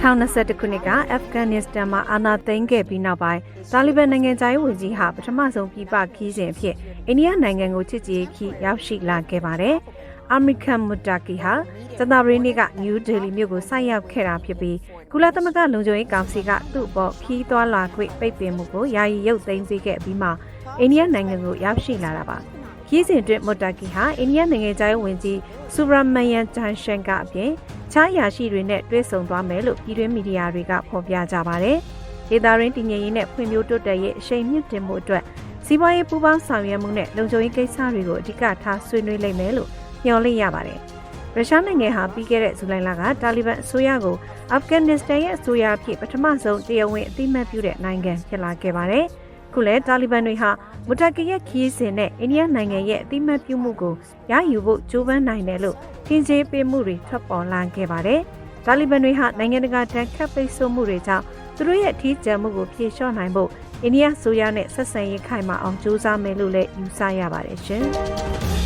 2021ခုနှစ်ကအာဖဂန်နစ္စတန်မှာအာဏာသိမ်းခဲ့ပြီးနောက်ပိုင်းတာလီဘန်နိုင်ငံသားရေးဝန်ကြီးဟာပထမဆုံးပြည်ပခီးစဉ်အဖြစ်အိန္ဒိယနိုင်ငံကိုချစ်ကြည်ရေးခီးရောက်ရှိလာခဲ့ပါတယ်။အာမီကန်မူတာကီဟာဇန်နဝါရီနေ့ကနယူးဒေလီမြို့ကိုဆိုက်ရောက်ခဲ့တာဖြစ်ပြီးကုလသမဂ္ဂလုံခြုံရေးကောင်စီကသူ့အပေါ်ခီးသွားလာခွင့်ပိတ်ပင်မှုကိုယာယီရုပ်သိမ်းပေးခဲ့ပြီးမှအိန္ဒိယနိုင်ငံကိုရောက်ရှိလာတာပါ။ ခီးစဉ်အတွင်းမူတာကီဟာအိန္ဒိယနိုင်ငံသားရေးဝန်ကြီးဆူဘရမန်ယန်ဂျန်ရှန်ကအပြင်ခြားရာရှိတွေနဲ့တွေ့ဆုံသွားမယ်လို့ပြည်တွင်းမီဒီယာတွေကဖော်ပြကြပါတယ်။ဒေသရင်းတည်ငြိမ်ရေးနဲ့ဖွံ့ဖြိုးတိုးတက်ရေးအရှိန်မြင့်တင်မှုအတွက်စီးပွားရေးပူးပေါင်းဆောင်ရွက်မှုနဲ့လုံခြုံရေးကိစ္စတွေကိုအဓိကထားဆွေးနွေးလိမ့်မယ်လို့မျှော်လင့်ရပါတယ်။ရုရှားနိုင်ငံဟာပြီးခဲ့တဲ့ဇူလိုင်လကတာလီဘန်အစိုးရကိုအာဖဂန်နစ္စတန်ရဲ့အစိုးရအဖြစ်ပထမဆုံးတရားဝင်အသိအမှတ်ပြုတဲ့နိုင်ငံဖြစ်လာခဲ့ပါတယ်။ ခုလည်းတာလီဘန်တွေဟာမူတာကီရဲ့ခီးစဉ်နဲ့အိန္ဒိယနိုင်ငံရဲ့အသိအမှတ်ပြုမှုကိုရယူဖို့ကြိုးပမ်းနိုင်တယ်လို့ထင်ကြေးပေးမှုတွေထွက်ပေါ်လာခဲ့ပါတယ်။တာလီဘန်တွေဟာနိုင်ငံတကာတန်ခတ်ပိတ်ဆို့မှုတွေကြောင့်သူတို့ရဲ့ထီးကျန်မှုကိုဖြေလျှော့နိုင်ဖို့အိန္ဒိယဆိုရနဲ့ဆက်ဆံရေးခိုင်မာအောင်ကြိုးစားမယ်လို့လည်းယူဆရပါတယ်ရှင်။